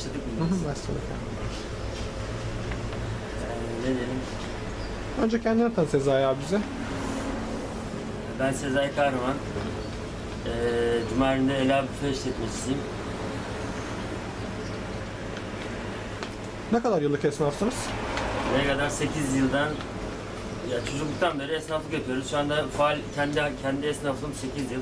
Başladık mı? Hı hı, biz? Başladık. Ee, ne dedim? Önce kendini tanı Sezai abi bize. Ben Sezai Kahraman. Ee, Cumali'nde Ela Büfe işletmecisiyim. Ne kadar yıllık esnafsınız? Ne kadar 8 yıldan ya çocukluktan beri esnaflık yapıyoruz. Şu anda faal kendi kendi esnaflığım 8 yıl.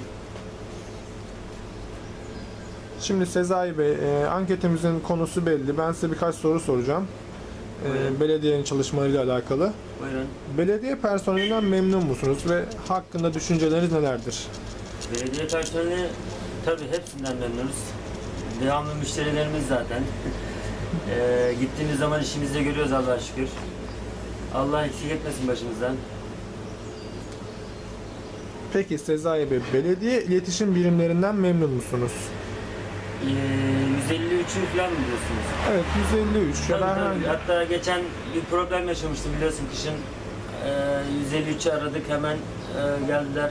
Şimdi Sezai Bey, e, anketimizin konusu belli. Ben size birkaç soru soracağım. E, belediyenin çalışmalarıyla alakalı. Buyurun. Belediye personelinden memnun musunuz ve hakkında düşünceleriniz nelerdir? Belediye personeli tabii hepsinden memnunuz. Devamlı müşterilerimiz zaten. Ee, gittiğimiz zaman işimizde görüyoruz Allah'a şükür. Allah eksik etmesin başımızdan. Peki Sezai Bey, belediye iletişim birimlerinden memnun musunuz? Ee, 153'ü falan mı diyorsunuz? Evet, 153 ya Tabii, da tabii. herhangi Hatta geçen bir problem yaşamıştım biliyorsun kışın. Ee, 153'ü aradık hemen e, geldiler,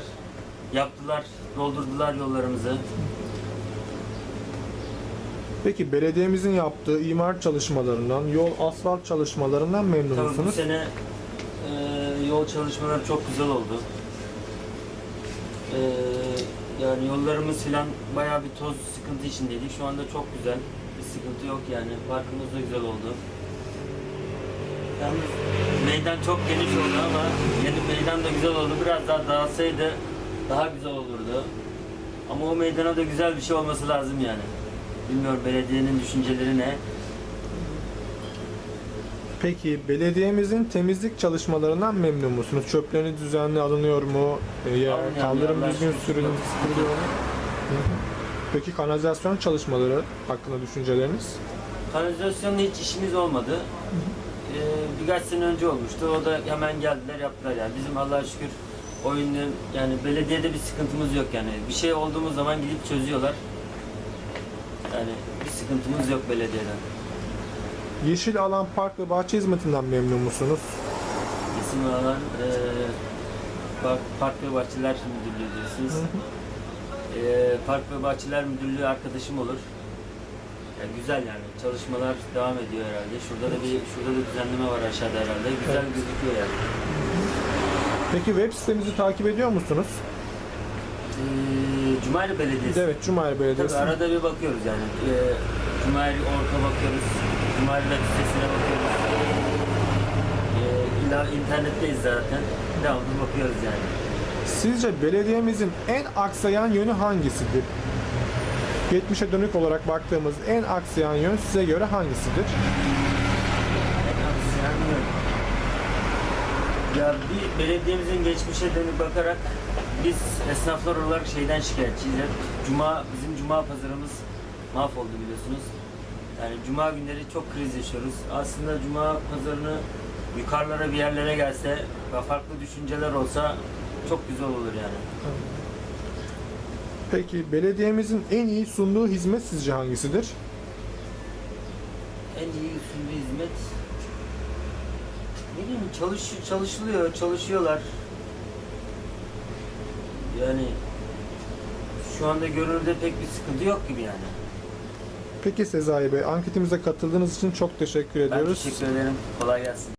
yaptılar, doldurdular yollarımızı. Peki belediyemizin yaptığı imar çalışmalarından, yol asfalt çalışmalarından memnun Tabii bu musunuz? sene e, yol çalışmaları çok güzel oldu. E, yani yollarımız filan bayağı bir toz sıkıntı içindeydik. Şu anda çok güzel. Bir sıkıntı yok yani. Parkımız da güzel oldu. Yalnız meydan çok geniş oldu ama yeni meydan da güzel oldu. Biraz daha dağılsaydı daha güzel olurdu. Ama o meydana da güzel bir şey olması lazım yani. Bilmiyorum belediyenin düşünceleri ne. Peki belediyemizin temizlik çalışmalarından memnun musunuz? Çöpleriniz düzenli alınıyor mu? E, ya Alınıyor, kaldırım Allah'a düzgün sürülüyor sürülüyor mu? Hı hı. Peki kanalizasyon çalışmaları hakkında düşünceleriniz? Kanalizasyonla hiç işimiz olmadı. Ee, birkaç sene önce olmuştu. O da hemen geldiler yaptılar yani. Bizim Allah'a şükür oyunda yani belediyede bir sıkıntımız yok yani. Bir şey olduğumuz zaman gidip çözüyorlar. Yani bir sıkıntımız yok belediyeden. Yeşil alan, park ve bahçe hizmetinden memnun musunuz? İsim alan e, Park, Park ve Bahçeler Müdürlüğü diyorsunuz. E, Park ve Bahçeler Müdürlüğü arkadaşım olur. Yani güzel yani çalışmalar devam ediyor herhalde. Şurada da bir şurada da düzenleme var aşağıda herhalde. Güzel Evet. gözüküyor yani. Peki web sitemizi takip ediyor musunuz? Ee, Cumali Belediyesi. Evet, Tabii Belediyesi. arada bir bakıyoruz yani. Ee, Cumali Orta bakıyoruz. Web sitesine bakıyoruz. Ee, illa internetteyiz zaten. Devamlı bakıyoruz yani. Sizce belediyemizin en aksayan yönü hangisidir? Geçmişe dönük olarak baktığımız en aksayan yön size göre hangisidir? En aksiyon yok. Ya bir belediyemizin geçmişe dönüp bakarak biz esnaflar olarak şeyden şikayetçiyiz. Cuma, bizim cuma pazarımız mahvoldu biliyorsunuz. Yani cuma günleri çok kriz yaşıyoruz. Aslında cuma pazarını yukarılara bir yerlere gelse ve farklı düşünceler olsa çok güzel olur yani. Peki belediyemizin en iyi sunduğu hizmet sizce hangisidir? En iyi sunduğu hizmet ne bileyim çalış, çalışılıyor, çalışıyorlar. Yani şu anda görünürde pek bir sıkıntı yok gibi yani. Peki Sezai Bey, anketimize katıldığınız için çok teşekkür Ben ediyoruz. teşekkür ederim. Kolay gelsin.